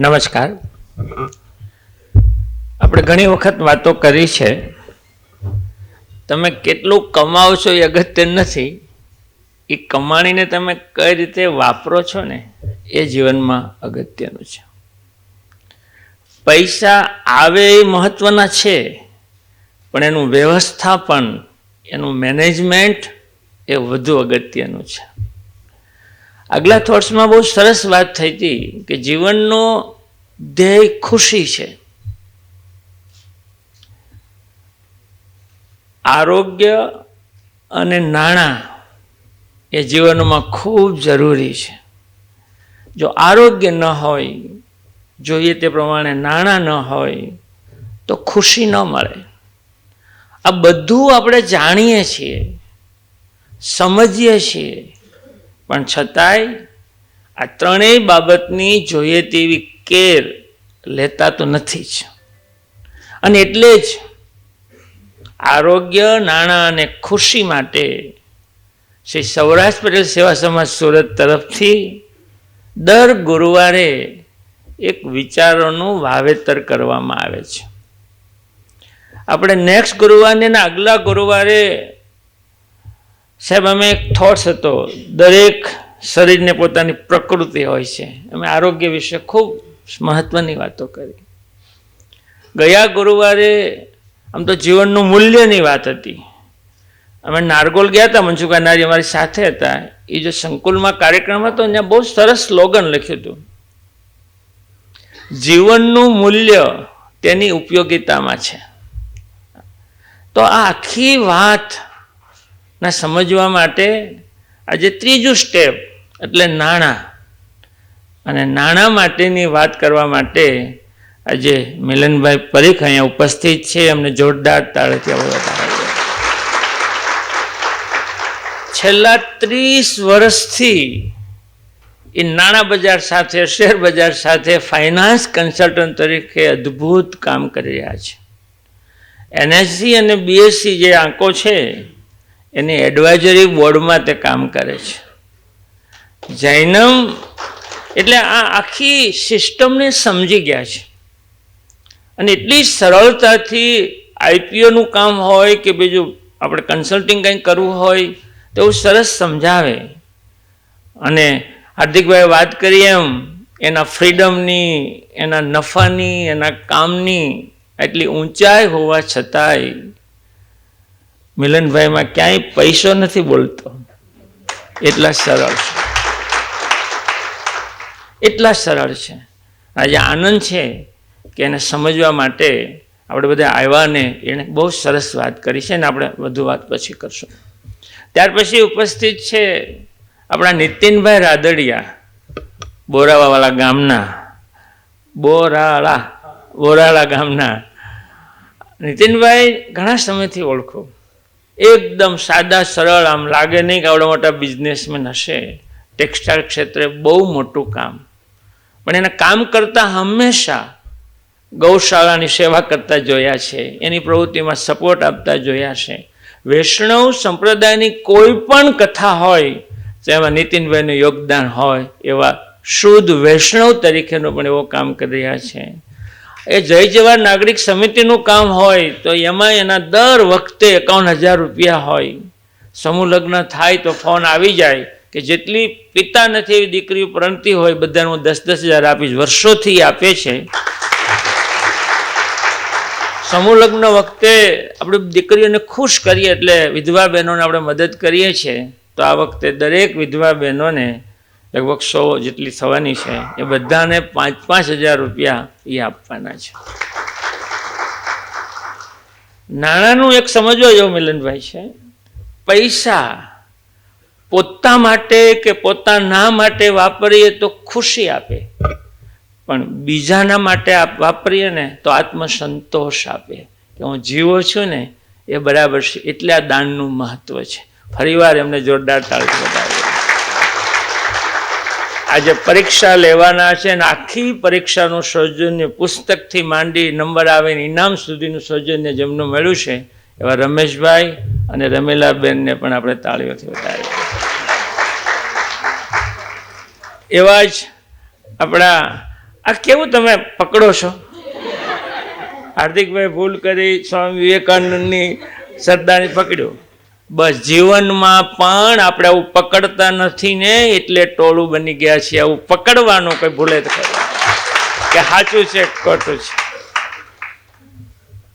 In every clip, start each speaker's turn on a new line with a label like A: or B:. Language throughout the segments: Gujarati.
A: નમસ્કાર. આપણે ઘણી વખત વાતો કરી છે, તમે કેટલું કમાવો છો એ અગત્ય નથી, એ કમાણીને તમે કઈ રીતે વાપરો છો ને, એ જીવનમાં અગત્યનું છે. પૈસા આવે એ મહત્વના છે, પણ એનું વ્યવસ્થાપન, એનું મેનેજમેન્ટ એ વધુ અગત્યનું છે. આગલા થોટ્સમાં બહુ સરસ વાત થઈ હતી કે જીવનનો ધ્યેય ખુશી છે. આરોગ્ય અને નાણાં એ જીવનમાં ખૂબ જરૂરી છે. જો આરોગ્ય ન હોય, જોઈએ તે પ્રમાણે નાણાં ન હોય, તો ખુશી ન મળે. આ બધું આપણે જાણીએ છીએ, સમજીએ છીએ પણ છતાંય આ ત્રણેય બાબતની જોઈએ તેવી કેર લેતા તો નથી જ. અને એટલે જ આરોગ્ય, નાણાં અને ખુશી માટે શ્રી સૌરાષ્ટ્ર પટેલ સેવા સમાજ સુરત તરફથી દર ગુરુવારે એક વિચારોનું વાવેતર કરવામાં આવે છે. આપણે નેક્સ્ટ ગુરુવારને આગલા ગુરુવારે સાહેબ, અમે એક થોટ્સ હતો. દરેક શરીરને પોતાની પ્રકૃતિ હોય છે. અમે આરોગ્ય વિશે ખૂબ મહત્વની વાતો કરી. ગયા ગુરુવારે આમ તો જીવનનું મૂલ્યની વાત હતી. અમે નારગોલ ગયા હતા મંજુકાનારી નારી અમારી સાથે હતા. એ જે સંકુલમાં કાર્યક્રમ હતો, ત્યાં બહુ સરસ સ્લોગન લખ્યું હતું. જીવનનું મૂલ્ય તેની ઉપયોગિતામાં છે. તો આ આખી વાત ના, સમજવા માટે આજે ત્રીજું સ્ટેપ એટલે નાણાં. અને નાણાં માટેની વાત કરવા માટે આજે મિલનભાઈ પરીખ અહીંયા ઉપસ્થિત છે, એમને જોરદાર તાળેથી વધારે છેલ્લા ત્રીસ વર્ષથી એ નાણાં બજાર સાથે, શેર બજાર સાથે ફાઇનાન્સ કન્સલ્ટન્ટ તરીકે અદ્ભુત કામ કરી રહ્યા છે. એનએસસી અને બીએસસી જે આંકો છે એની એડવાઇઝરી બોર્ડમાં તે કામ કરે છે. જૈનમ એટલે આ આખી સિસ્ટમને સમજી ગયા છે. અને એટલી સરળતાથી આઈપીઓનું કામ હોય કે બીજું આપણે કન્સલ્ટિંગ કંઈક કરવું હોય, તો એવું સરસ સમજાવે. અને હાર્દિકભાઈ વાત કરી એમ, એના ફ્રીડમની એના નફાની, એના કામની, એટલી ઊંચાઈ હોવા છતાંય મિલનભાઈમાં ક્યાંય પૈસો નથી બોલતો. એટલા સરળ છે. એટલા સરળ છે. આજે આનંદ છે કે એને સમજવા માટે આપણે બધા આવ્યા ને એણે બહુ સરસ વાત કરી છે ને આપણે વધુ વાત પછી કરશું. ત્યાર પછી ઉપસ્થિત છે આપણા નીતિનભાઈ રાદડિયા બોરાવાવાળા ગામના, બોરાળા બોરાળા ગામના. નીતિનભાઈ ઘણા સમયથી ઓળખો. એકદમ સાદા, સરળ, આમ લાગે નહીં કે આવડા મોટા બિઝનેસમેન હશે. ટેક્સટાઇલ ક્ષેત્રે બહુ મોટું કામ. પણ એના કામ કરતાં હંમેશા ગૌશાળાની સેવા કરતા જોયા છે. એની પ્રવૃત્તિમાં સપોર્ટ આપતા જોયા છે. વૈષ્ણવ સંપ્રદાયની કોઈ પણ કથા હોય તેમાં નીતિનભાઈનું યોગદાન હોય, એવા શુદ્ધ વૈષ્ણવ તરીકેનો પણ એવો કામ કરી રહ્યા છે. એ જય જવાન નાગરિક સમિતિનું કામ હોય, તો એમાં એના દર વખતે એકાવન હજાર રૂપિયા હોય. સમૂહ લગ્ન થાય તો ફોન આવી જાય કે જેટલી પિતા નથી એવી દીકરીઓ પરણતી હોય, બધાને હું દસ દસ હજાર આપીશ, વર્ષોથી આપે છે. સમૂહ લગ્ન વખતે આપણે દીકરીઓને ખુશ કરીએ એટલે વિધવા બહેનોને આપણે મદદ કરીએ છીએ. તો આ વખતે દરેક વિધવા બહેનોને લગભગ સો જેટલી થવાની છે. એ બધાને પાંચ પાંચ હજાર રૂપિયા એ આપવાના છે. નાણાંનું એક સમજવા જેવું મિલનભાઈ છે. પૈસા પોતા માટે કે પોતાના માટે વાપરીએ તો ખુશી આપે. પણ બીજાના માટે વાપરીએ ને તો આત્મસંતોષ આપે. કે હું જીવો છું ને, એ બરાબર છે. એટલે આ દાનનું મહત્વ છે. ફરીવાર એમને જોરદાર તાળી બતાવી આજે પરીક્ષા લેવાના છે અને આખી પરીક્ષાનું સૌજન્ય પુસ્તકથી માંડી નંબર આવે ઇનામ સુધીનું સૌજન્ય જેમનું મળ્યું છે, એવા રમેશભાઈ અને રમીલાબેનને પણ આપણે તાળીઓથી વધારી. એવા જ આપણા, આ કેવું તમે પકડો છો? હાર્દિકભાઈ ભૂલ કરી સ્વામી વિવેકાનંદની શ્રદ્ધાને પકડ્યો. બસ જીવનમાં પણ આપણે આવું પકડતા નથી ને, એટલે ટોળું બની ગયા છે આવું પકડવાનું કંઈ ભૂલે તો કે સાચું છે ખોટું છે?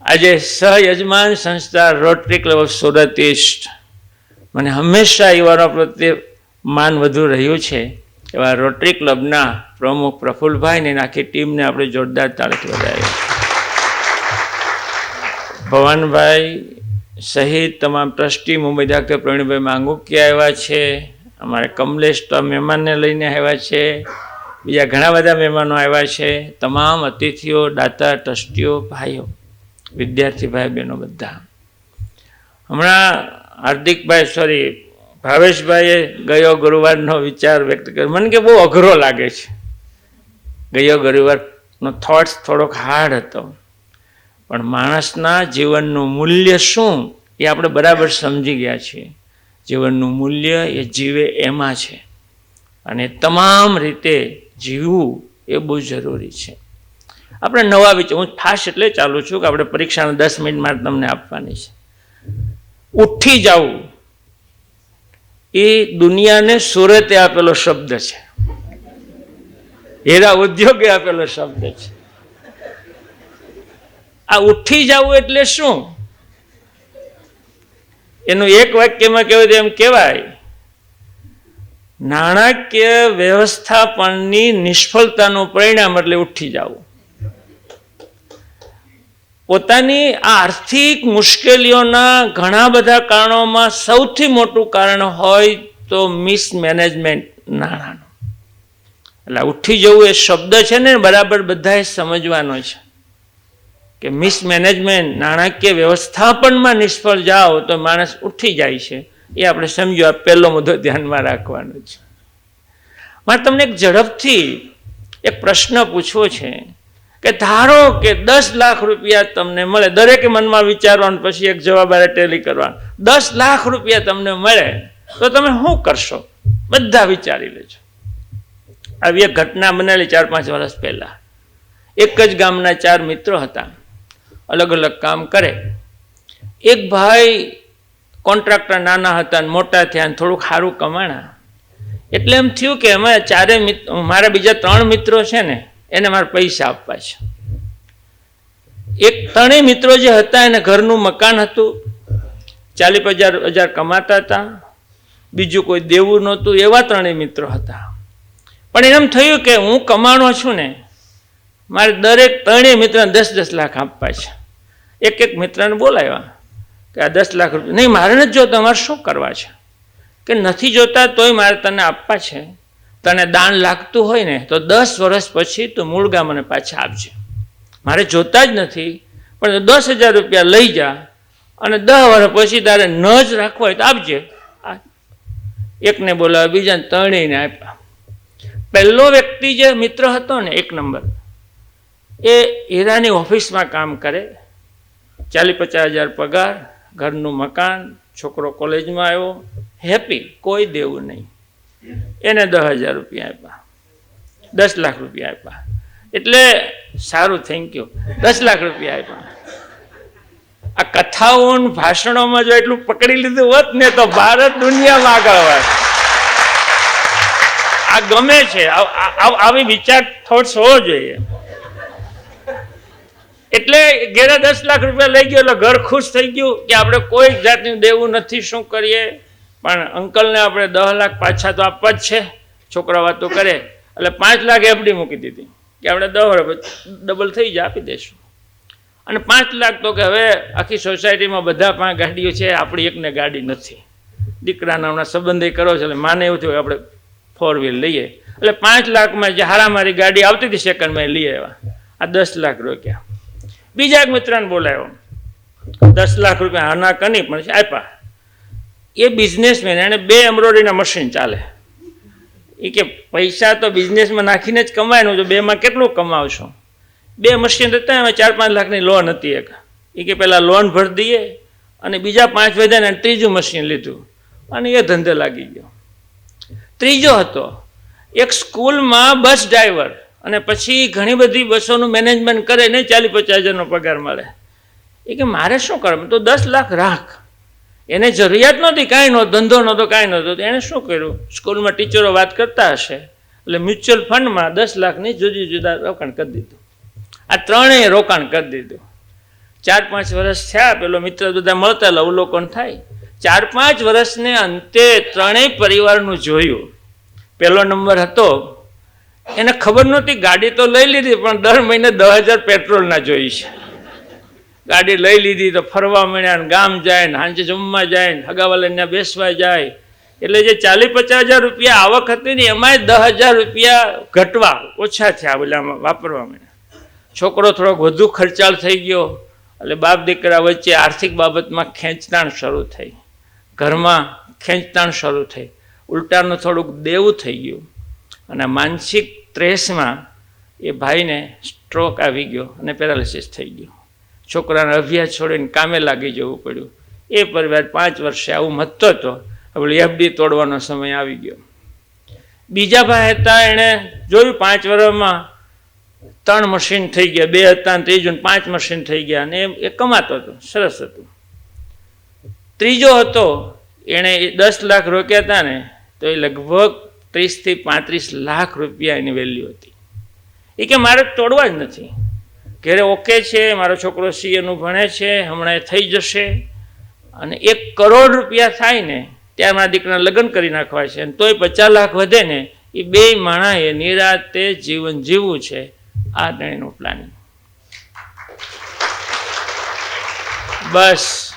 A: આજે સહયજમાન સંસ્થા Rotary club of Surat east મને હંમેશા યુવાનો પ્રત્યે માન વધુ રહ્યું છે. એવા રોટરી ક્લબના પ્રમુખ પ્રફુલભાઈને આખી ટીમને આપણે જોરદાર તાળીથી વધાવી ભવાનભાઈ સહિત તમામ ટ્રસ્ટી મુંબઈ ડાક્ટર પ્રવીણભાઈ માંગુકિયા આવ્યા છે. અમારે કમલેશ તો મહેમાનને લઈને આવ્યા છે. બીજા ઘણા બધા મહેમાનો આવ્યા છે. તમામ અતિથિઓ, દાતા, ટ્રસ્ટીઓ, ભાઈઓ, વિદ્યાર્થી ભાઈ બહેનો બધા. હમણાં હાર્દિકભાઈ સોરી ભાવેશભાઈએ ગયો ગુરુવારનો વિચાર વ્યક્ત કર્યો. મને કે બહુ અઘરો લાગે છે. ગયો ગુરુવારનો થોટ્સ થોડોક હાર્ડ હતો. પણ માણસના જીવનનું મૂલ્ય શું એ આપણે બરાબર સમજી ગયા છીએ. જીવનનું મૂલ્ય એ જીવે એમાં છે. અને તમામ રીતે જીવવું એ બહુ જરૂરી છે. આપણે નવા વિચાર હું ફાસ્ટ એટલે ચાલુ છું કે આપણે પરીક્ષાના દસ મિનિટમાં તમને આપવાની છે. ઉઠી જવું એ દુનિયાને સુરતે આપેલો શબ્દ છે. હેરા ઉદ્યોગે આપેલો શબ્દ છે. આ ઉઠી જવું એટલે શું? એનું એક વાક્યમાં તો એમ કહેવાય, નાણાકીય વ્યવસ્થાપનની નિષ્ફળતાનું પરિણામ એટલે ઉઠી જવું. પોતાની આર્થિક મુશ્કેલીઓના ઘણા બધા કારણોમાં સૌથી મોટું કારણ હોય તો મિસમેનેજમેન્ટ નાણાંનું. એટલે ઉઠી જવું એ શબ્દ છે ને, બરાબર બધાએ સમજવાનો છે. કે મિસમેનેજમેન્ટ નાણાકીય વ્યવસ્થાપનમાં નિષ્ફળ જાઓ તો માણસ ઉઠી જાય છે. એ આપણે સમજો આ પહેલો મુદ્દો ધ્યાનમાં રાખવાનો છે. મારે તમને એક ઝડપથી એક પ્રશ્ન પૂછવો છે કે ધારો કે દસ લાખ રૂપિયા તમને મળે, દરેકે મનમાં વિચારવાનું, પછી એક જવાબ આરે ટેલી કરવાનો. દસ લાખ રૂપિયા તમને મળે તો તમે શું કરશો? બધા વિચારી લેજો. આવી એક ઘટના બનેલી ચાર પાંચ વર્ષ પહેલાં. એક જ ગામના ચાર મિત્રો હતા. અલગ અલગ કામ કરે. એક ભાઈ કોન્ટ્રાક્ટર નાના હતા ને મોટા થયા ને થોડુંક સારું કમાણા. એટલે એમ થયું કે અમે ચારે મારા બીજા ત્રણ મિત્રો છે ને, એને મારે પૈસા આપવા છે. એક ત્રણેય મિત્રો જે હતા એને ઘરનું મકાન હતું. ચાલીસ હજાર હજાર કમાતા હતા. બીજું કોઈ દેવું નહોતું, એવા ત્રણેય મિત્રો હતા. પણ એમ થયું કે હું કમાણો છું ને મારે દરેક ત્રણેય મિત્રને દસ દસ લાખ આપવા છે. એક એક મિત્રને બોલાવ્યા કે આ દસ લાખ રૂપિયા નહીં, મારે નથી જોતા, મારે શું કરવા છે? કે નથી જોતા તોય મારે તને આપવા છે. તને દાન લાગતું હોય ને, તો દસ વર્ષ પછી તું મૂળગા મને પાછા આપજે. મારે જોતા જ નથી, પણ દસ હજાર રૂપિયા લઈ જા અને દસ વર્ષ પછી તારે ન જ રાખવા હોય તો આપજે. એકને બોલાવ્યા, બીજાને ત્રણેયને આપ્યા. પહેલો વ્યક્તિ જે મિત્ર હતો ને, એક નંબર. એ હીરાની ઓફિસમાં કામ કરે. ચાલીસ પચાસ હજાર પગાર, ઘરનું મકાન, છોકરો કોલેજમાં આવ્યો. હેપી, કોઈ દેવું નહીં. એને દસ હજાર રૂપિયા આપ્યા. દસ લાખ રૂપિયા આપ્યા. એટલે સારું થેન્ક યુ દસ લાખ રૂપિયા આપ્યા. આ કથાઓ ભાષણોમાં જો એટલું પકડી લીધું હોત ને તો ભારત દુનિયામાં આગળ હોત આ ગમે છે. આવી વિચાર થોટ્સ હોવો જોઈએ. એટલે ઘેરે દસ લાખ રૂપિયા લઈ ગયો, એટલે ઘર ખુશ થઈ ગયું કે આપણે કોઈ જાતનું દેવું નથી, શું કરીએ? પણ અંકલને આપણે દસ લાખ પાછા તો આપવા જ છે, છોકરા વાતો કરે. એટલે પાંચ લાખ એફડી મૂકી દીધી કે આપણે દસ ડબલ થઈ જાય, આપી દઈશું અને પાંચ લાખ તો કે હવે આખી સોસાયટીમાં બધા પાંચ ગાડીઓ છે, આપણી એકને ગાડી નથી. દીકરાના હમણાં સંબંધે કરો છે, એટલે માને એવું થયું, આપણે ફોર વ્હીલ લઈએ. એટલે પાંચ લાખમાં જે હારામારી ગાડી આવતી હતી સેકન્ડમાં લઈ આવ્યા. આ દસ લાખ રોક્યા. બીજા એક મિત્રને બોલાવ્યો દસ લાખ રૂપિયા હાના કની પણ છે, આપ્યા. એ બિઝનેસમેન એને બે એમ્બ્રોઇડરીના મશીન ચાલે. એ કે પૈસા તો બિઝનેસમાં નાખીને જ કમાયનું છે, બેમાં કેટલું કમાવશો? બે મશીન હતા એમાં ચાર પાંચ લાખની લોન હતી એક. એ કે પહેલાં લોન ભરી દઈએ અને બીજા પાંચ વધ્યા ને ત્રીજું મશીન લીધું. અને એ ધંધે લાગી ગયો. ત્રીજો હતો. એક સ્કૂલમાં બસ ડ્રાઈવર અને પછી ઘણી બધી બસોનું મેનેજમેન્ટ કરે ને ચાલીસ પચાસ હજારનો પગાર મળે. એ કે મારે શું કરવું? તો દસ લાખ રાખ. એને જરૂરિયાત નહોતી, કાંઈ નહોતો, ધંધો નહોતો, કાંઈ નહોતો. એણે શું કર્યું? સ્કૂલમાં ટીચરો વાત કરતા હશે. એટલે મ્યુચ્યુઅલ ફંડમાં દસ લાખની જુદી જુદા રોકાણ કરી દીધું. આ ત્રણેય રોકાણ કરી દીધું. ચાર પાંચ વર્ષ થયા, પેલો મિત્ર બધા મળતા અવલોકન થાય. ચાર પાંચ વર્ષને અંતે ત્રણેય પરિવારનું જોયું. પહેલો નંબર હતો એને ખબર નહોતી, ગાડી તો લઈ લીધી, પણ દર મહિને દસ હજાર પેટ્રોલના જોઈ છે. ગાડી લઈ લીધી તો ફરવા મળ્યા ને ગામ જાય ને હાંજે જમવા જાય ને હગાવાલાને બેસવા જાય. એટલે જે ચાલીસ પચાસ હજાર રૂપિયા આવક હતી ને એમાંય દસ હજાર રૂપિયા ઘટવા ઓછા થયા ઓલામાં વાપરવા મળ્યા. છોકરો થોડોક વધુ ખર્ચાળ થઈ ગયો, એટલે બાપ દીકરા વચ્ચે આર્થિક બાબતમાં ખેંચતાણ શરૂ થઈ. ઘરમાં ખેંચતાણ શરૂ થઈ. ઉલટાનું થોડુંક દેવું થઈ ગયું. અને માનસિક ત્રેસમાં એ ભાઈને સ્ટ્રોક આવી ગયો અને પેરાલિસિસ થઈ ગયો. છોકરાને અભ્યાસ છોડીને કામે લાગી જવું પડ્યું. એ પરિવાર પાંચ વર્ષે આવું મથતો હતો. હવે એફડી તોડવાનો સમય આવી ગયો. બીજા ભાઈ હતા એણે જોયું પાંચ વર્ષમાં ત્રણ મશીન થઈ ગયા. બે હતા ત્રીજું પાંચ મશીન થઈ ગયા અને એ કમાતો હતો. સરસ હતું. ત્રીજો હતો, એણે એ દસ લાખ રોક્યા હતા ને, તો એ લગભગ ત્રીસથી પાંત્રીસ લાખ રૂપિયા એની વેલ્યુ હતી. એ કે મારે તોડવા જ નથી. ઘેરે ઓકે છે, મારો છોકરો સીએનું ભણે છે, હમણાં એ થઈ જશે. અને એક કરોડ રૂપિયા થાય ને, ત્યાં મારા દીકરાના લગ્ન કરી નાખવા છે. અને તોય પચાસ લાખ વધે ને, એ બે માણાએ નિરાતે જીવન જીવવું છે. આ નિર્ણયનું પ્લાનિંગ બસ,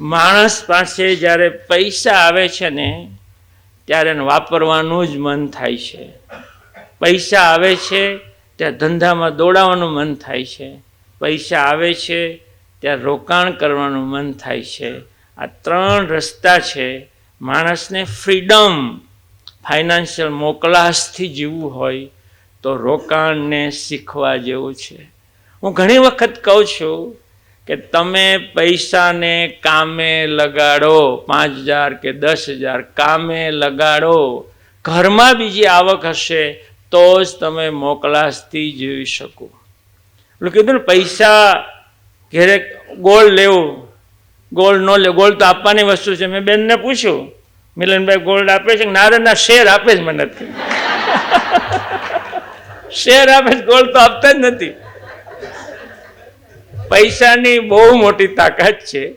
A: માણસ પાસે જ્યારે પૈસા આવે છે ને ત્યારે એને વાપરવાનું જ મન થાય છે. પૈસા આવે છે, ત્યાં ધંધામાં દોડાવવાનું મન થાય છે. પૈસા આવે છે, ત્યાં રોકાણ કરવાનું મન થાય છે. આ ત્રણ રસ્તા છે. માણસને ફ્રીડમ, ફાઇનાન્શિયલ મોકલાશથી જીવવું હોય, તો રોકાણને શીખવા જેવું છે. હું ઘણી વખત કહું છું કે તમે પૈસાને કામે લગાડો, પાંચ હજાર કે દસ હજાર કામે લગાડો, ઘરમાં બીજી આવક હશે તો જ તમે મોકલાશથી જીવી શકો. એટલે કીધું ને, પૈસા ઘેરે ગોળ લેવું ગોલ્ડ ન લે ગોલ્ડ તો આપવાની વસ્તુ છે. મેં બેનને પૂછ્યું, મિલનભાઈ ગોલ્ડ આપે છે કે શેર આપે જ મને શેર આપે ગોલ્ડ તો આપતા જ નથી. પૈસાની બહુ મોટી તાકાત છે.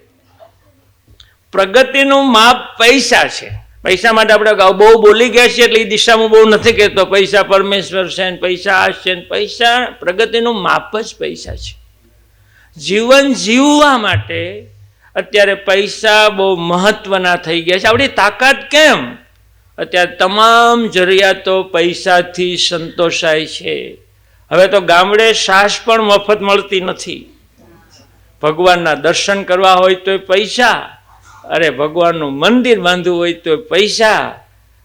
A: પ્રગતિનું માપ પૈસા છે. પૈસા માટે આપણે બહુ બોલી ગયા છીએ એટલે એ દિશામાં બહુ નથી કહેતો. પૈસા પરમેશ્વર છે ને પૈસા આ છે ને પૈસા. પ્રગતિનું માપ જ પૈસા છે. જીવન જીવવા માટે અત્યારે પૈસા બહુ મહત્વના થઈ ગયા છે. આપણી તાકાત કેમ? અત્યારે તમામ જરૂરિયાતો પૈસાથી સંતોષાય છે. હવે તો ગામડે શ્વાસ પણ મફત મળતી નથી. ભગવાનના દર્શન કરવા હોય તો પૈસા. અરે ભગવાનનું મંદિર બાંધવું હોય તો પૈસા.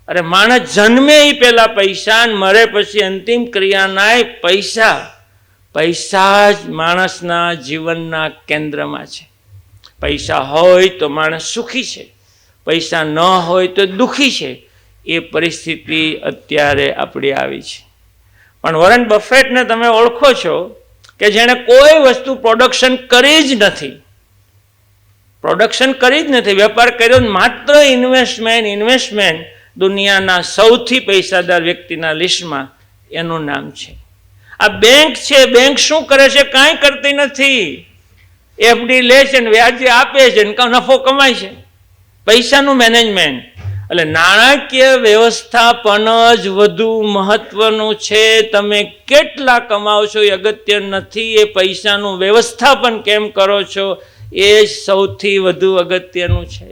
A: અરે માણસ જન્મે એ પહેલાં પૈસા ને મરે પછી અંતિમ ક્રિયાનાય પૈસા. પૈસા જ માણસના જીવનના કેન્દ્રમાં છે. પૈસા હોય તો માણસ સુખી છે. પૈસા ન હોય તો દુઃખી છે. એ પરિસ્થિતિ અત્યારે આપણી આવી છે. પણ વોરન બફેટને તમે ઓળખો છો કે જેણે કોઈ વસ્તુ પ્રોડક્શન કરી જ નથી. પ્રોડક્શન કરી જ નથી. વેપાર કર્યો માત્ર ઇન્વેસ્ટમેન્ટ ઇન્વેસ્ટમેન્ટ દુનિયાના સૌથી પૈસાદાર વ્યક્તિના લિસ્ટમાં એનું નામ છે. આ બેંક છે બેંક શું કરે છે? કાંઈ કરતી નથી. એફડી લે છે ને વ્યાજે આપે છે ને નફો કમાય છે. પૈસાનું મેનેજમેન્ટ એટલે નાણાકીય વ્યવસ્થાપન જ વધુ મહત્વનું છે. તમે કેટલા કમાવ છો એ અગત્ય નથી. એ પૈસાનું વ્યવસ્થાપન કેમ કરો છો એ સૌથી વધુ અગત્યનું છે.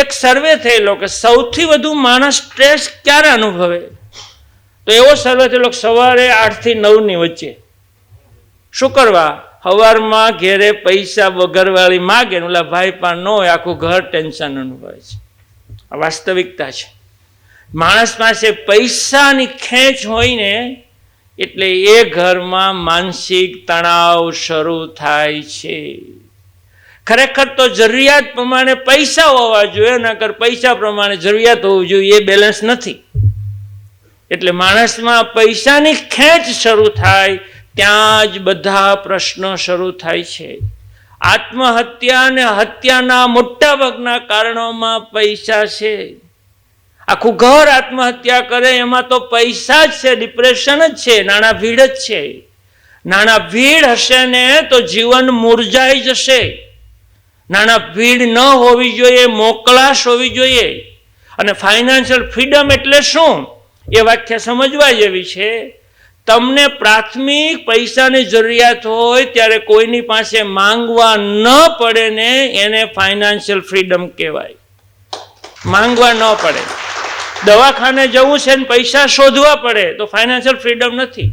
A: એક સર્વે થયેલો કે સૌથી વધુ માણસ સ્ટ્રેસ ક્યારે અનુભવે? તો એવો સર્વે થયેલો સવારે આઠથી નવની વચ્ચે. શું કરવા? સવારમાં ઘેરે પૈસા વગરવાળી માગે ઓલા ભાઈ પણ ન હોય, આખું ઘર ટેન્શન અનુભવે છે. આ વાસ્તવિકતા છે. માણસ પાસે પૈસાની ખેંચ હોય ને એટલે એ ઘરમાં માનસિક તણાવ શરૂ થાય છે. ખરેખર તો જરૂરિયાત પ્રમાણે પૈસા હોવા જોઈએ નકર પૈસા પ્રમાણે જરૂરિયાત હોવું જોઈએ, એ બેલેન્સ નથી. એટલે માણસમાં પૈસાની ખેંચ શરૂ થાય, ત્યાં જ બધા પ્રશ્નો શરૂ થાય છે. આત્મહત્યા અને હત્યાના મોટા ભાગના કારણોમાં પૈસા છે. આખું ઘર આત્મહત્યા કરે, એમાં તો પૈસા જ છે ડિપ્રેશન જ છે, નાણાં ભીડ જ છે. નાણાં ભીડ હશે ને તો જીવન મુરઝાઈ જશે. નાણાં ભીડ ન હોવી જોઈએ, મોકલાશ હોવી જોઈએ. અને ફાઇનાન્શિયલ ફ્રીડમ એટલે શું? એ વાક્ય સમજવા જેવી છે. તમને પ્રાથમિક પૈસાની જરૂરિયાત હોય ત્યારે કોઈની પાસે માંગવા ન પડે ને એને ફાઇનાન્શિયલ ફ્રીડમ કહેવાય. માંગવા ન પડે. દવાખાને જવું છે ને પૈસા શોધવા પડે તો ફાઇનાન્શિયલ ફ્રીડમ નથી.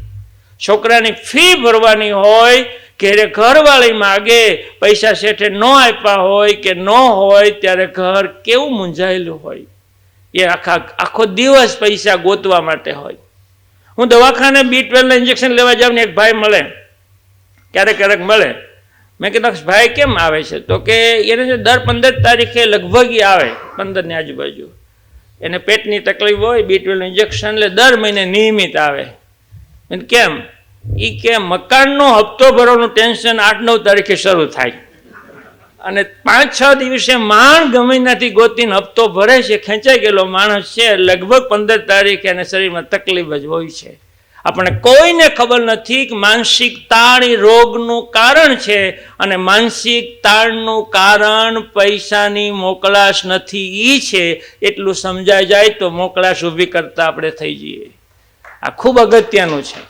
A: છોકરાની ફી ભરવાની હોય ક્યારે ઘરવાળી માગે, પૈસા શેઠે ન આપ્યા હોય કે ન હોય ત્યારે ઘર કેવું મૂંઝાયેલું હોય. એ આખા, આખો દિવસ પૈસા ગોતવા માટે હોય. હું દવાખાને બી ટ્વેલ્વના ઇન્જેક્શન લેવા જાઉં ને એક ભાઈ મળે, ક્યારેક ક્યારેક મળે. મેં કીધું ભાઈ કેમ આવે છે? તો કે એને દર પંદર તારીખે લગભગ આવે, પંદરની આજુબાજુ. એને પેટની તકલીફ હોય બી ટ્વેલ્વ ઇન્જેક્શન લે, દર મહિને નિયમિત આવે. કેમ? એ કે, મકાનનો હપ્તો ભરવાનું ટેન્શન આઠ નવ તારીખે શરૂ થાય. અને પાંચ, છ દિવસે માણ ગમે ત્યાંથી ગોતીને હપ્તો ભરે છે, ખેંચાઈ ગયેલો માણસ છે, લગભગ પંદર તારીખે એને શરીરમાં તકલીફ જ હોય છે. આપણે કોઈને ખબર નથી કે માનસિક તાણ રોગનું કારણ છે અને માનસિક તાણનું કારણ પૈસાની મોકલાશ નથી એ છે. એટલું સમજાઈ જાય તો મોકલાશ ઊભી કરતા આપણે થઈ જઈએ. આ ખૂબ અગત્યનું છે.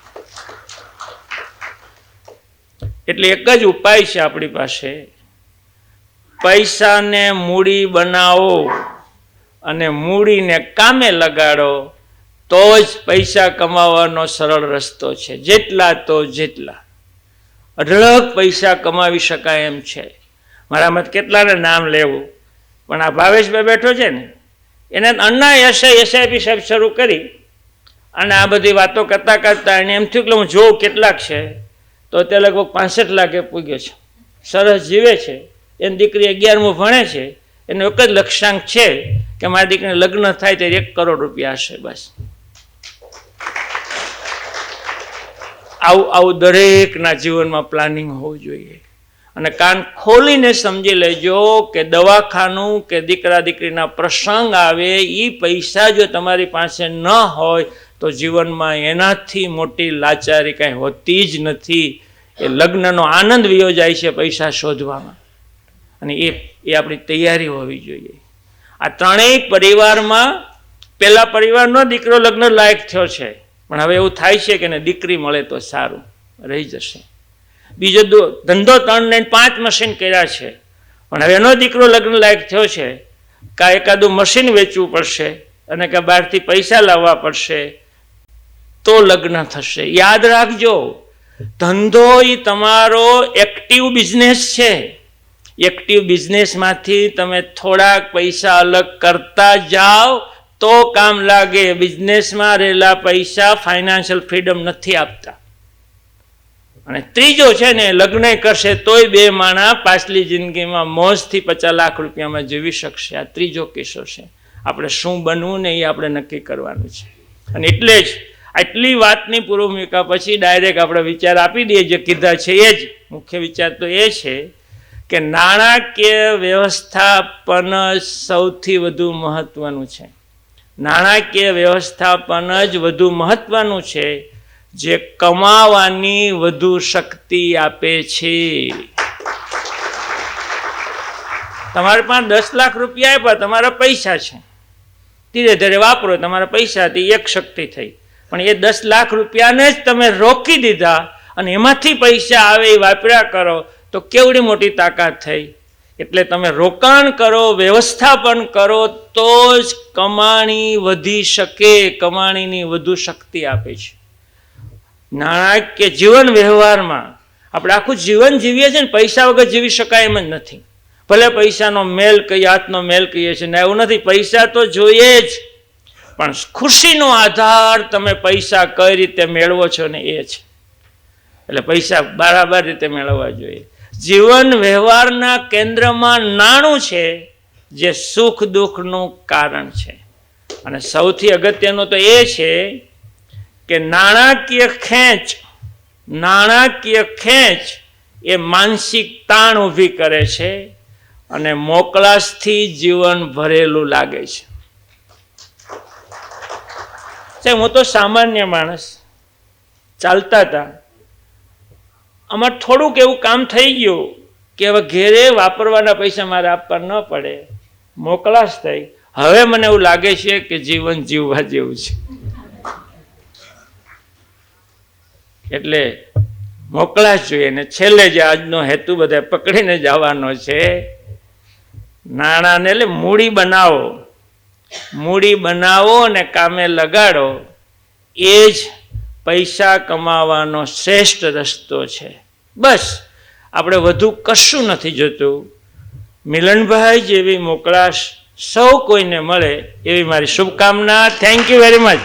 A: એટલે એક જ ઉપાય છે આપણી પાસે. પૈસાને મૂડી બનાવો અને મૂડીને કામે લગાડો, તો જ પૈસા કમાવાનો સરળ રસ્તો છે. જેટલા તો જેટલા. અઢળક પૈસા કમાવી શકાય એમ છે. મારા મત કેટલાને નામ લેવું? પણ આ ભાવેશભાઈ બેઠો છે ને, એને અન્ના એસએ એસઆઈપી સાહેબ શરૂ કરી અને આ બધી વાતો કરતાં કરતાં એને એમ થયું કે હું જોઉં કેટલાક છે, તો તે લગભગ પાસઠ લાખે પૂગ્યો છે. સરસ જીવે છે. એની દીકરી અગિયારમું ભણે છે, એનો એક જ લક્ષ્યાંક છે કે મારી દીકરીને લગ્ન થાય ત્યારે એક કરોડ રૂપિયા હશે બસ. આવું આવું દરેકના જીવનમાં પ્લાનિંગ હોવું જોઈએ. અને કાન ખોલીને સમજી લેજો કે દવાખાનું કે દીકરા દીકરીના પ્રસંગ આવે એ પૈસા જો તમારી પાસે ન હોય તો જીવનમાં એનાથી મોટી લાચારી કાંઈ હોતી જ નથી. એ લગ્નનો આનંદ વિયો જાય છે પૈસા શોધવામાં. અને એ એ આપણી તૈયારી હોવી જોઈએ. આ ત્રણેય પરિવારમાં પેલા પરિવારનો દીકરો લગ્ન લાયક થયો છે. પણ હવે એવું થાય છે કે ને દીકરી મળે તો સારું, રહી જશે. બીજો ધંધો ત્રણ ને પાંચ મશીન કર્યા છે. પણ હવે એનો દીકરો લગ્ન લાયક થયો છે. કા એકાદું મશીન વેચવું પડશે અને કે બહારથી પૈસા લાવવા પડશે તો લગ્ન થશે. યાદ રાખજો, ધંધો એ તમારો એક્ટિવ બિઝનેસ છે. એક્ટિવ બિઝનેસમાંથી તમે થોડાક પૈસા અલગ કરતા જાઓ, તો કામ લાગે. બિઝનેસમાં રહેલા પૈસા ફાઇનાન્શિયલ ફ્રીડમ નથી આપતા. અને ત્રીજો છે ને, લગ્ન કરશે તોય બે માણા પાછલી જિંદગીમાં મોજથી પચાસ લાખ રૂપિયામાં જીવી શકશે. આ ત્રીજો કિસ્સો છે. આપણે શું બનવું ને એ આપણે નક્કી કરવાનું છે. અને એટલે જ આટલી વાતની પૂર્વભૂમિકા પછી ડાયરેક્ટ આપણે વિચાર આપી દઈએ. જે કીધા છે એ જ. મુખ્ય વિચાર તો એ છે કે નાણાકીય વ્યવસ્થાપન સૌથી વધુ મહત્વનું છે. નાણાકીય વ્યવસ્થાપન જ વધુ મહત્વનું છે, જે કમાવાની વધુ શક્તિ આપે છે. તમારે પાસે દસ લાખ રૂપિયા આપ્યા, તમારા પૈસા છે. ધીરે ધીરે વાપરો, તમારા પૈસાથી એક શક્તિ થઈ. પણ એ દસ લાખ રૂપિયાને જ તમે રોકી દીધા અને એમાંથી પૈસા આવે એ વાપર્યા કરો તો કેવડી મોટી તાકાત થઈ? એટલે તમે રોકાણ કરો, વ્યવસ્થાપન કરો, તો જ કમાણી વધી શકે, કમાણીની વધુ શક્તિ આપે છે. નાણાકીય જીવન વ્યવહારમાં આપણે આખું જીવન જીવીએ છીએ ને, પૈસા વગર જીવી શકાય એમ જ નથી. ભલે પૈસાનો મેલ કહીએ હાથનો મેલ કહીએ છીએ, ને એવું નથી, પૈસા તો જોઈએ જ. પણ ખુશીનો આધાર તમે પૈસા કઈ રીતે મેળવો છો ને એ છે. એટલે પૈસા બરાબર રીતે મેળવવા જોઈએ. જીવન વ્યવહારના કેન્દ્રમાં નાણું છે જે સુખ દુઃખનું કારણ છે. અને સૌથી અગત્યનું તો એ છે કે નાણાકીય ખેંચ નાણાકીય ખેંચ એ માનસિક તાણ ઊભી કરે છે અને મોકલાશથી જીવન ભરેલું લાગે છે. હું તો સામાન્ય માણસ. ચાલતા હતા. આમાં થોડુંક એવું કામ થઈ ગયું કે હવે ઘેરે વાપરવાના પૈસા મારે આપવા ન પડે. મોકલાશ થઈ. હવે મને એવું લાગે છે કે જીવન જીવવા જેવું છે. એટલે મોકલાશ જોઈએ ને છેલ્લે જે આજનો હેતુ બધા પકડીને જવાનો છે, નાણાંને એટલે મૂડી બનાવો. મૂડી બનાવો અને કામે લગાડો. એ જ પૈસા કમાવાનો શ્રેષ્ઠ રસ્તો છે. બસ, આપણે વધુ કશું નથી જોતું. મિલનભાઈ જેવી મોકલાશ સૌ કોઈને મળે એવી મારી શુભકામના. Thank you very much